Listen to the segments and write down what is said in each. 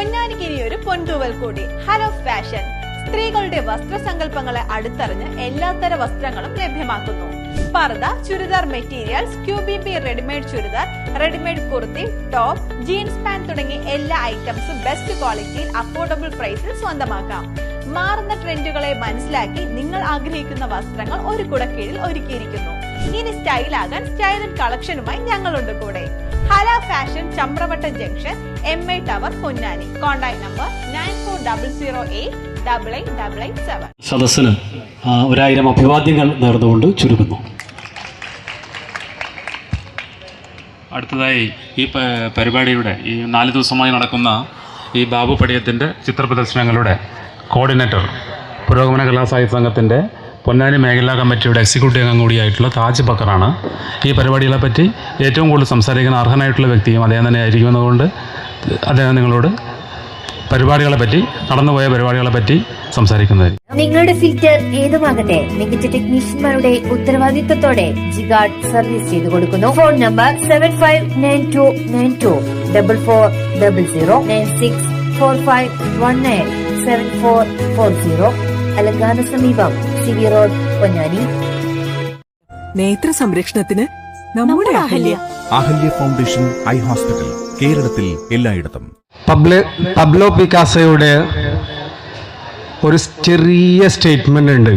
പൊന്നാനിക്ക് ഇനി ഒരു പൊൻതൂവൽ കൂടി. ഹലോ ഫാഷൻ സ്ത്രീകളുടെ വസ്ത്രസങ്കല്പങ്ങളെ അടുത്തറിഞ്ഞ് എല്ലാത്തര വസ്ത്രങ്ങളും ലഭ്യമാക്കുന്നു. പർദ churidar materials QBP readymade churidar readymade kurti top jeans pant തുടങ്ങി എല്ലാ ഐറ്റംസും ബെസ്റ്റ് ക്വാളിറ്റിയിൽ അഫോർഡബിൾ പ്രൈസിൽ സ്വന്തമാക്കാം. മാറുന്ന ട്രെൻഡുകളെ മനസ്സിലാക്കി നിങ്ങൾ ആഗ്രഹിക്കുന്ന വസ്ത്രങ്ങൾ ഒരു കുടക്കീഴിൽ ഒരുക്കിയിരിക്കുന്നു. ഇനി സ്റ്റൈലാകാൻ സ്റ്റൈലൻ കളക്ഷനുമായി ഞങ്ങളുണ്ട് കൂടെ. Hala fashion Chamravattam junction M I tower Ponnani. Contact number nine four double zero eight double eight double eight seven. സദസ്സിന് ഒരായിരം അഭിവാദ്യങ്ങൾ നേർന്നുകൊണ്ട് ചുരുക്കുന്നു അടുത്തതായി ഈ പരിപാടിയുടെ ഈ നാല് ദിവസമായി നടക്കുന്ന ഈ ബാബു പടിയത്തിന്റെ ചിത്രപ്രദർശനങ്ങളുടെ കോർഡിനേറ്റർ പുരോഗമന കലാസാഹിത്യ സംഘത്തിന്റെ പൊന്നാനി മേഖലാ കമ്മിറ്റിയുടെ എക്സിക്യൂട്ടീവ് അംഗം കൂടിയായിട്ടുള്ള താജ് ബക്കറാണ്. ഈ പരിപാടികളെ പറ്റി ഏറ്റവും കൂടുതൽ സംസാരിക്കുന്ന അർഹനായിട്ടുള്ള വ്യക്തിയും അദ്ദേഹം തന്നെ ആയിരിക്കുമെന്നതുകൊണ്ട് അദ്ദേഹം നിങ്ങളോട് പരിപാടികളെ പറ്റി നടന്നുപോയ പരിപാടികളെ പറ്റി സംസാരിക്കുന്നത് നിങ്ങളുടെ ഫിൽറ്റർ ഏതുമാകട്ടെ മികച്ച ടെക്നീഷ്യന്മാരുടെ ഉത്തരവാദിത്തത്തോടെ ജിഗാർഡ് സർവീസ് ചെയ്തു കൊടുക്കുന്നു. Phone number seven five nine two nine two double four double zero nine six four five one nine seven four four zero അലങ്കാന സമീപം സി വി റോഡ് പൊന്നാനി. നേത്ര സംരക്ഷണത്തിന് നമ്മുടെ Ahalya. Ahalya. Foundation eye hospital കേരളത്തിൽ എല്ലായിടത്തും. പബ്ല Pablo പിക്കാസയുടെ ഒരു ചെറിയ സ്റ്റേറ്റ്മെന്റ് ഉണ്ട്.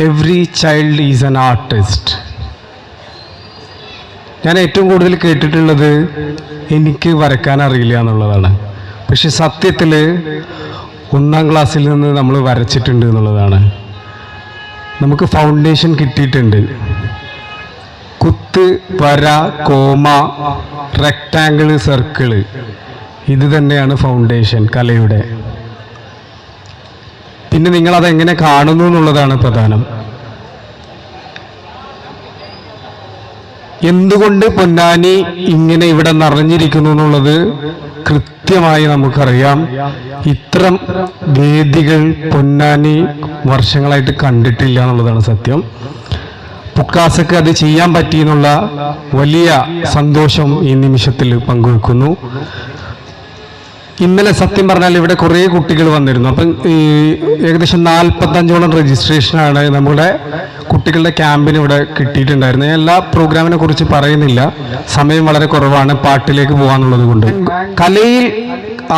Every child is an artist ഞാൻ ഏറ്റവും കൂടുതൽ കേട്ടിട്ടുള്ളത് എനിക്ക് വരക്കാൻ അറിയില്ല എന്നുള്ളതാണ്. പക്ഷെ സത്യത്തിൽ ഒന്നാം ക്ലാസ്സിൽ നിന്ന് നമ്മൾ വരച്ചിട്ടുണ്ട് എന്നുള്ളതാണ്. നമുക്ക് ഫൗണ്ടേഷൻ കിട്ടിയിട്ടുണ്ട്. കുത്ത് വര കോമ റെക്റ്റാങ്കിൾ സർക്കിൾ ഇത് തന്നെയാണ് ഫൗണ്ടേഷൻ കലയുടെ. പിന്നെ നിങ്ങൾ അതെങ്ങനെ കാണുന്നു എന്നുള്ളതാണ് പ്രധാനം. എന്തുകൊണ്ട് പൊന്നാനി ഇങ്ങനെ ഇവിടെ നിറഞ്ഞിരിക്കുന്നു എന്നുള്ളത് കൃത്യമായി നമുക്കറിയാം. ഇത്തരം വേദികൾ പൊന്നാനി വർഷങ്ങളായിട്ട് കണ്ടിട്ടില്ല എന്നുള്ളതാണ് സത്യം. പുക്കാസക്ക് അത് ചെയ്യാൻ പറ്റിയെന്നുള്ള വലിയ സന്തോഷം ഈ നിമിഷത്തിൽ പങ്കുവെക്കുന്നു. ഇന്നലെ സത്യം പറഞ്ഞാൽ ഇവിടെ കുറേ കുട്ടികൾ വന്നിരുന്നു. അപ്പം ഈ ഏകദേശം നാൽപ്പത്തഞ്ചോളം രജിസ്ട്രേഷനാണ് നമ്മുടെ കുട്ടികളുടെ ക്യാമ്പിന് ഇവിടെ കിട്ടിയിട്ടുണ്ടായിരുന്നത്. ഞാൻ എല്ലാ പ്രോഗ്രാമിനെ കുറിച്ച് പറയുന്നില്ല. സമയം വളരെ കുറവാണ്. പാട്ടിലേക്ക് പോകാന്നുള്ളത് കൊണ്ട്. കലയിൽ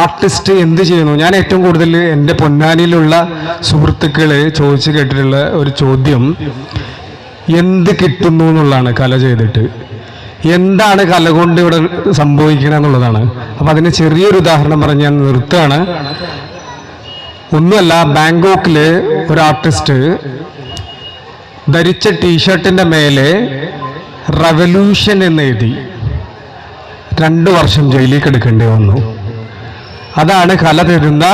ആർട്ടിസ്റ്റ് എന്ത് ചെയ്യുന്നു? ഞാൻ ഏറ്റവും കൂടുതൽ എന്റെ പൊന്നാനിയിലുള്ള സുഹൃത്തുക്കളെ ചോദിച്ചു കേട്ടിട്ടുള്ള ഒരു ചോദ്യം എന്ത് കിട്ടുന്നു എന്നുള്ളതാണ് കല ചെയ്തിട്ട്. എന്താണ് കല കൊണ്ട് ഇവിടെ സംഭവിക്കണം എന്നുള്ളതാണ്. അപ്പൊ അതിന് ചെറിയൊരു ഉദാഹരണം പറഞ്ഞ് ഞാൻ നിർത്തുകയാണ്. ഒന്നുമല്ല ബാങ്കോക്കിൽ ഒരു ആർട്ടിസ്റ്റ് ധരിച്ച ടീഷർട്ടിന്റെ മേലെ റവല്യൂഷൻ എന്ന് എഴുതി രണ്ടു വർഷം ജയിലിൽ കിടക്കേണ്ടി വന്നു. അതാണ് കല തരുന്ന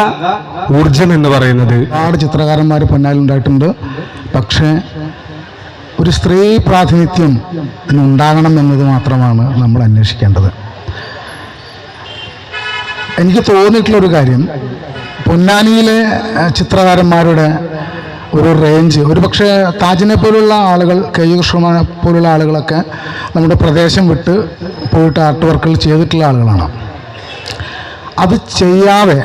ഊർജം എന്ന് പറയുന്നത്. ഒരുപാട് ചിത്രകാരന്മാർ പൊന്നാലുണ്ടായിട്ടുണ്ട് പക്ഷേ ഒരു സ്ത്രീ പ്രാതിനിധ്യം ഉണ്ടാകണം എന്നത് മാത്രമാണ് നമ്മൾ അന്വേഷിക്കേണ്ടത്. എനിക്ക് തോന്നിയിട്ടുള്ളൊരു കാര്യം പൊന്നാനിയിലെ ചിത്രകാരന്മാരുടെ ഒരു റേഞ്ച് ഒരു പക്ഷേ താജിനെ പോലുള്ള ആളുകൾ കെ കൃഷ്ണനെ പോലുള്ള ആളുകളൊക്കെ നമ്മുടെ പ്രദേശം വിട്ട് പോയിട്ട് ആർട്ട് വർക്കുകൾ ചെയ്തിട്ടുള്ള ആളുകളാണ്. അത് ചെയ്യാതെ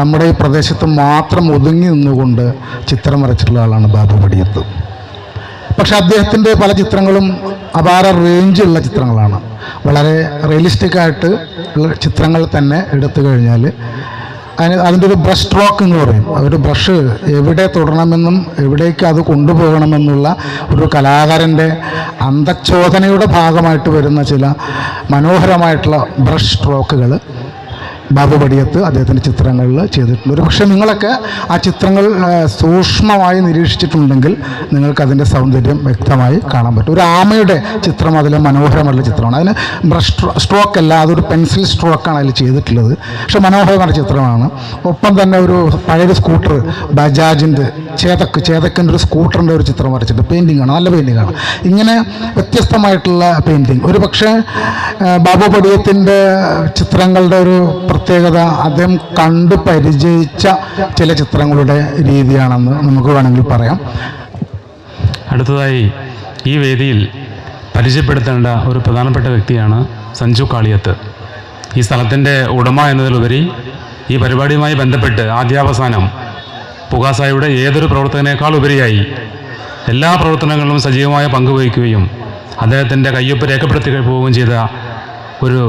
നമ്മുടെ ഈ പ്രദേശത്ത് മാത്രം ഒതുങ്ങി നിന്നുകൊണ്ട് ചിത്രം വരച്ചിട്ടുള്ള ആളാണ് ബാബു പടിയത്ത്. പക്ഷെ അദ്ദേഹത്തിന്റെ പല ചിത്രങ്ങളും അപാര റേഞ്ചുള്ള ചിത്രങ്ങളാണ്. വളരെ റിയലിസ്റ്റിക് ആയിട്ട് ഉള്ള ചിത്രങ്ങൾ തന്നെ എടുത്തു കഴിഞ്ഞാൽ അതിന് അതിന്റെ ഒരു ബ്രഷ് സ്ട്രോക്ക് എന്ന് പറയും. ഒരു ബ്രഷ് എവിടെ തുടരണമെന്നും എവിടേക്ക് അത് കൊണ്ടുപോകണമെന്നുള്ള ഒരു കലാകാരന്റെ അന്തചോദനയുടെ ഭാഗമായിട്ട് വരുന്ന ചില മനോഹരമായിട്ടുള്ള ബ്രഷ് സ്ട്രോക്കുകൾ ബാബു പടിയത്ത് അദ്ദേഹത്തിന്റെ ചിത്രങ്ങളിൽ ചെയ്തിട്ടുണ്ട്. ഒരു പക്ഷേ നിങ്ങളൊക്കെ ആ ചിത്രങ്ങൾ സൂക്ഷ്മമായി നിരീക്ഷിച്ചിട്ടുണ്ടെങ്കിൽ നിങ്ങൾക്ക് അതിന്റെ സൗന്ദര്യം വ്യക്തമായി കാണാൻ പറ്റും. ഒരു ആമയുടെ ചിത്രം അതിലെ മനോഹരമായിട്ടുള്ള ചിത്രമാണ്. അതിന് ബ്രഷ് സ്ട്രോക്ക് അല്ല അതൊരു പെൻസിൽ സ്ട്രോക്കാണ് അതിൽ ചെയ്തിട്ടുള്ളത്. പക്ഷേ മനോഹരമായ ചിത്രമാണ്. ഒപ്പം തന്നെ ഒരു പഴയ സ്കൂട്ടർ ബജാജിന്റെ ചേതക്ക് ചേതക്കിന്റെ ഒരു സ്കൂട്ടറിന്റെ ഒരു ചിത്രം വരച്ചിട്ട് പെയിന്റിംഗ് ആണ് നല്ല പെയിന്റിംഗ് ആണ്. ഇങ്ങനെ വ്യത്യസ്തമായിട്ടുള്ള പെയിന്റിങ് ഒരു പക്ഷേ ബാബു പടിയത്തിന്റെ ചിത്രങ്ങളുടെ ഒരു പ്രത്യേകത അദ്ദേഹം കണ്ട് പരിചയിച്ച ചില ചിത്രങ്ങളുടെ രീതിയാണെന്ന് നമുക്ക് വേണമെങ്കിൽ പറയാം. അടുത്തതായി ഈ വേദിയിൽ പരിചയപ്പെടുത്തേണ്ട ഒരു പ്രധാനപ്പെട്ട വ്യക്തിയാണ് സഞ്ജു കാളിയത്ത്. ഈ സ്ഥലത്തിന്റെ ഉടമ എന്നതിലുപരി ഈ പരിപാടിയുമായി ബന്ധപ്പെട്ട് ആദ്യാവസാനം പുകാസായുടെ ഏതൊരു പ്രവർത്തകനേക്കാൾ ഉപരിയായി എല്ലാ പ്രവർത്തനങ്ങളിലും സജീവമായ പങ്കുവഹിക്കുകയും അദ്ദേഹത്തിന്റെ കയ്യൊപ്പ് രേഖപ്പെടുത്തി പോവുകയും ചെയ്ത ഒരു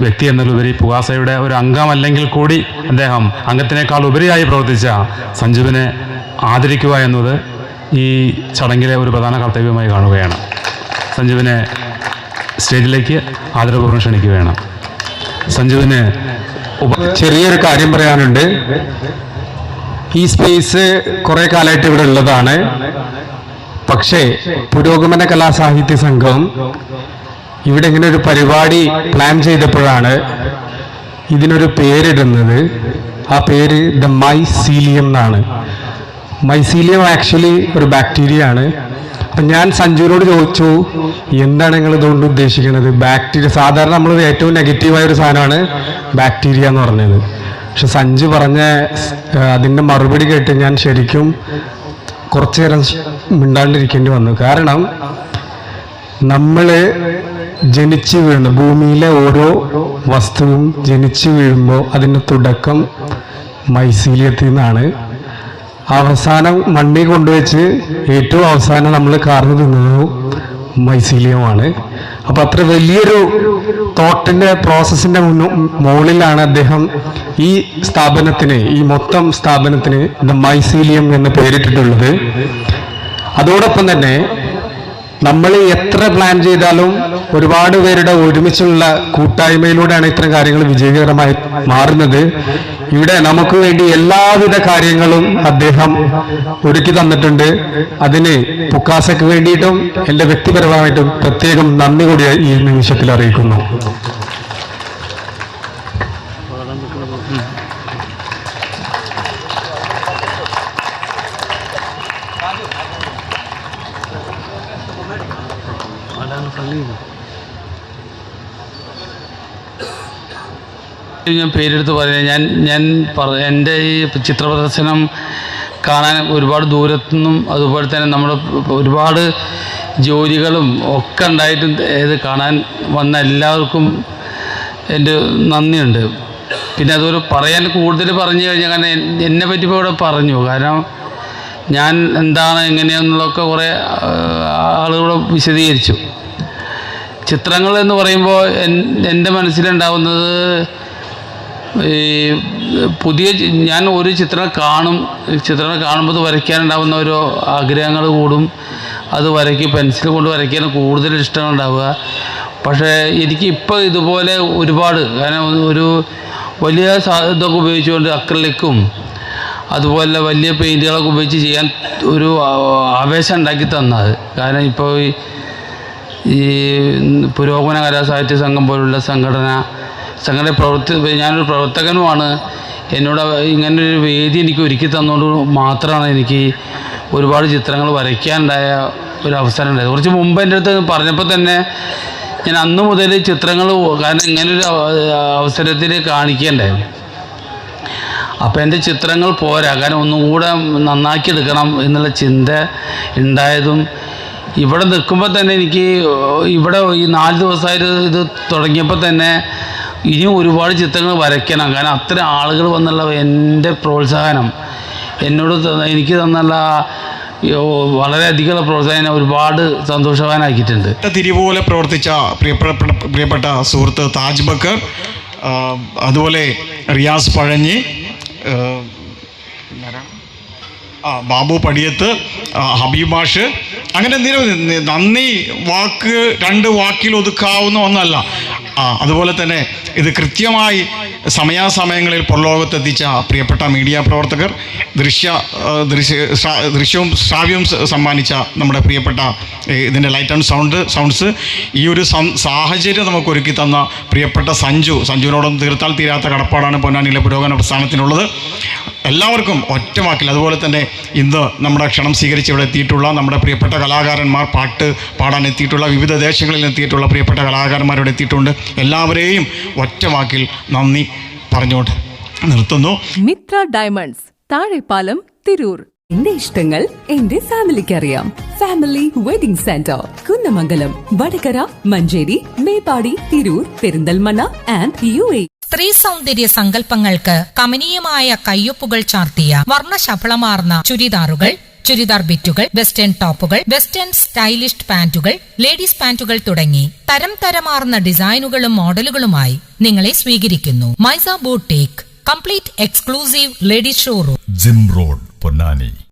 വ്യക്തി എന്നതിലുപരി പുകാസയുടെ ഒരു അംഗമല്ലെങ്കിൽ കൂടി അദ്ദേഹം അംഗത്തിനേക്കാൾ ഉപരിയായി പ്രവർത്തിച്ച സഞ്ജുവിനെ ആദരിക്കുക എന്നത് ഈ ചടങ്ങിലെ ഒരു പ്രധാന കർത്തവ്യമായി കാണുകയാണ്. സഞ്ജുവിനെ സ്റ്റേജിലേക്ക് ആദരപൂർവം ക്ഷണിക്കുകയാണ്. സഞ്ജുവിന് ചെറിയൊരു കാര്യം പറയാനുണ്ട്. ഈ സ്പേസ് കുറേ കാലമായിട്ട് ഇവിടെ ഉള്ളതാണ്. പക്ഷേ പുരോഗമന കലാസാഹിത്യ സംഘം ഇവിടെ ഇങ്ങനെ ഒരു പരിപാടി പ്ലാൻ ചെയ്തപ്പോഴാണ് ഇതിനൊരു പേരിടുന്നത്. ആ പേര് ദ മൈസീലിയം എന്നാണ്. മൈസീലിയം ആക്ച്വലി ഒരു ബാക്ടീരിയ ആണ്. അപ്പം ഞാൻ സഞ്ജുവിനോട് ചോദിച്ചു എന്താണ് നിങ്ങൾ ഇതുകൊണ്ട് ഉദ്ദേശിക്കുന്നത്? ബാക്ടീരിയ സാധാരണ നമ്മൾ ഏറ്റവും നെഗറ്റീവായ ഒരു സാധനമാണ് ബാക്ടീരിയ എന്ന് പറഞ്ഞത്. പക്ഷെ സഞ്ജു പറഞ്ഞ അതിന്റെ മറുപടി കേട്ട് ഞാൻ ശരിക്കും കുറച്ചു നേരം മിണ്ടാണ്ടിരിക്കേണ്ടി വന്നു. കാരണം നമ്മൾ ജനിച്ചു വീഴുന്ന ഭൂമിയിലെ ഓരോ വസ്തുവും ജനിച്ചു വീഴുമ്പോൾ അതിന്റെ തുടക്കം മൈസീലിയത്തിൽ നിന്നാണ്. അവസാനം മണ്ണി കൊണ്ടുവച്ച് ഏറ്റവും അവസാനം നമ്മൾ കാർന്നു തിന്നതും മൈസീലിയമാണ്. അപ്പൊ അത്ര വലിയൊരു തോട്ടിന്റെ പ്രോസസ്സിന്റെ മുകളിലാണ് അദ്ദേഹം ഈ സ്ഥാപനത്തിന് ഈ മൊത്തം സ്ഥാപനത്തിന് ദ മൈസീലിയം എന്ന് പേരിട്ടിട്ടുള്ളത്. അതോടൊപ്പം തന്നെ നമ്മൾ എത്ര പ്ലാൻ ചെയ്താലും ഒരുപാട് പേരുടെ ഒരുമിച്ചുള്ള കൂട്ടായ്മയിലൂടെയാണ് ഇത്തരം കാര്യങ്ങൾ വിജയകരമായി മാറുന്നത്. ഇവിടെ നമുക്ക് വേണ്ടി എല്ലാവിധ കാര്യങ്ങളും അദ്ദേഹം ഒരുക്കി തന്നിട്ടുണ്ട്. അതിന് പുക്കാസയ്ക്ക് വേണ്ടിയിട്ടും എന്റെ വ്യക്തിപരമായിട്ടും പ്രത്യേകം നന്ദി കൂടി ഈ നിമിഷത്തിൽ അറിയിക്കുന്നു. ഞാൻ പേരെടുത്ത് പറയുന്നത് ഞാൻ ഞാൻ പറ എന്റെ ഈ ചിത്ര പ്രദർശനം കാണാൻ ഒരുപാട് ദൂരത്തു നിന്നും അതുപോലെ തന്നെ നമ്മൾ ഒരുപാട് ജോലികളും ഒക്കെ ഉണ്ടായിട്ടും ഇത് കാണാൻ വന്ന എല്ലാവർക്കും എന്റെ നന്ദിയുണ്ട്. പിന്നെ അതുപോലെ പറയാൻ കൂടുതൽ പറഞ്ഞു കഴിഞ്ഞാൽ കാരണം എന്നെ പറ്റി ഇവിടെ പറഞ്ഞു. കാരണം ഞാൻ എന്താണ് എങ്ങനെയെന്നുള്ളതൊക്കെ കുറേ ആളുകളോട് വിശദീകരിച്ചു. ചിത്രങ്ങൾ എന്ന് പറയുമ്പോൾ എൻ- എന്റെ മനസ്സിലുണ്ടാവുന്നത് ഈ പുതിയ ഞാൻ ഒരു ചിത്രം കാണും ചിത്രം കാണുമ്പോൾ വരയ്ക്കാനുണ്ടാവുന്ന ഓരോ ആഗ്രഹങ്ങൾ കൂടും. അത് വരയ്ക്കും പെൻസിൽ കൊണ്ട് വരയ്ക്കാൻ കൂടുതൽ ഇഷ്ടമുണ്ടാവുക. പക്ഷേ എനിക്ക് ഇപ്പോൾ ഇതുപോലെ ഒരുപാട് കാരണം ഒരു വലിയ ഇതൊക്കെ ഉപയോഗിച്ചുകൊണ്ട് അക്രലിക്കും അതുപോലെ വലിയ പെയിന്റുകളൊക്കെ ഉപയോഗിച്ച് ചെയ്യാൻ ഒരു ആവേശം ഉണ്ടാക്കി തന്നത്. കാരണം ഇപ്പോൾ ഈ പുരോഗമന കലാസാഹിത്യ സംഘം പോലുള്ള സംഘടന സംഘടന പ്രവർത്തി ഞാനൊരു പ്രവർത്തകനുമാണ്. എന്നോട് ഇങ്ങനൊരു വേദി എനിക്ക് ഒരുക്കി തന്നുകൊണ്ട് മാത്രമാണ് എനിക്ക് ഒരുപാട് ചിത്രങ്ങൾ വരയ്ക്കാനുണ്ടായ ഒരു അവസരം ഉണ്ടായത്. കുറച്ച് മുമ്പ് എന്റെ അടുത്ത് പറഞ്ഞപ്പോൾ തന്നെ ഞാൻ അന്ന് മുതൽ ചിത്രങ്ങൾ കാരണം ഇങ്ങനൊരു അവ- അവസരത്തിൽ കാണിക്കേണ്ടായിരുന്നു അപ്പോൾ എന്റെ ചിത്രങ്ങൾ പോരാ. കാരണം ഒന്നും കൂടെ നന്നാക്കി എടുക്കണം എന്നുള്ള ചിന്ത ഉണ്ടായതും ഇവിടെ നിൽക്കുമ്പോൾ തന്നെ എനിക്ക് ഇവിടെ ഈ നാല് ദിവസമായിട്ട് ഇത് തുടങ്ങിയപ്പോൾ തന്നെ ഇനിയും ഒരുപാട് ചിത്രങ്ങൾ വരയ്ക്കണം. കാരണം അത്ര ആളുകൾ വന്നുള്ള എന്റെ പ്രോത്സാഹനം എന്നോട് എനിക്ക് തന്നുള്ള വളരെയധികം പ്രോത്സാഹനം ഒരുപാട് സന്തോഷവാനാക്കിയിട്ടുണ്ട്. തിരി പോലെ പ്രവർത്തിച്ച പ്രിയപ്പെട്ട പ്രിയപ്പെട്ട സുഹൃത്ത് താജ് ബക്കർ അതുപോലെ റിയാസ് പഴഞ്ഞി ആ, ബാബു പടിയത്ത് ഹബീബ് മാഷ്. അങ്ങനെ നിരവധി നന്ദി വാക്ക് രണ്ട് വാക്കിൽ ഒതുക്കാവുന്ന ഒന്നല്ല. ആ അതുപോലെ തന്നെ ഇത് കൃത്യമായി സമയാസമയങ്ങളിൽ പുറലോകത്തെത്തിച്ച പ്രിയപ്പെട്ട മീഡിയ പ്രവർത്തകർ ദൃശ്യ ദൃശ്യ ദൃശ്യവും ശ്രാവ്യവും സമ്മാനിച്ച നമ്മുടെ പ്രിയപ്പെട്ട ഇതിന്റെ ലൈറ്റ് ആൻഡ് സൗണ്ട് സൗണ്ട്സ് ഈ ഒരു സാഹചര്യം നമുക്ക് ഒരുക്കി തന്ന പ്രിയപ്പെട്ട സഞ്ജു. സഞ്ജുവിനോടൊന്നും തീർത്താൽ തീരാത്ത കടപ്പാടാണ് പൊന്നാനിയിലെ പുരോഗമന പ്രസ്ഥാനത്തിനുള്ളത്. എല്ലാവർക്കും ഒറ്റ വാക്കിൽ അതുപോലെ തന്നെ ഇന്ന് നമ്മുടെ ക്ഷണം സ്വീകരിച്ച് ഇവിടെ എത്തിയിട്ടുള്ള നമ്മുടെ പ്രിയപ്പെട്ട കലാകാരന്മാർ പാട്ട് പാടാൻ എത്തിയിട്ടുള്ള വിവിധ ദേശങ്ങളിൽ എത്തിയിട്ടുള്ള പ്രിയപ്പെട്ട കലാകാരന്മാർ ഇവിടെ എത്തിയിട്ടുണ്ട്. എല്ലാവരെയും ഒറ്റ വാക്കിൽ നന്ദി പറഞ്ഞുകൊണ്ട് നിർത്തുന്നു. മിത്ര ഡയമണ്ട്സ് താഴെപ്പാലം തിരൂർ. എന്റെ ഇഷ്ടങ്ങൾ എന്റെ ഫാമിലിക്ക് അറിയാം family wedding centre Kunnamangalam Vadakara Manjeri Meppadi Tirur Perinthalmanna and U A. സ്ത്രീ സൗന്ദര്യ സങ്കല്പങ്ങൾക്ക് കമനീയമായ കയ്യൊപ്പുകൾ ചാർത്തിയ വർണശഫളമാർന്ന ചുരിദാറുകൾ ചുരിദാർ ബിറ്റുകൾ വെസ്റ്റേൺ ടോപ്പുകൾ വെസ്റ്റേൺ സ്റ്റൈലിഷ് പാന്റുകൾ ലേഡീസ് പാന്റുകൾ തുടങ്ങി തരം തരമാർന്ന ഡിസൈനുകളും മോഡലുകളുമായി നിങ്ങളെ സ്വീകരിക്കുന്നു. Maisa boutique complete exclusive ladies showroom. Gym road Ponnani.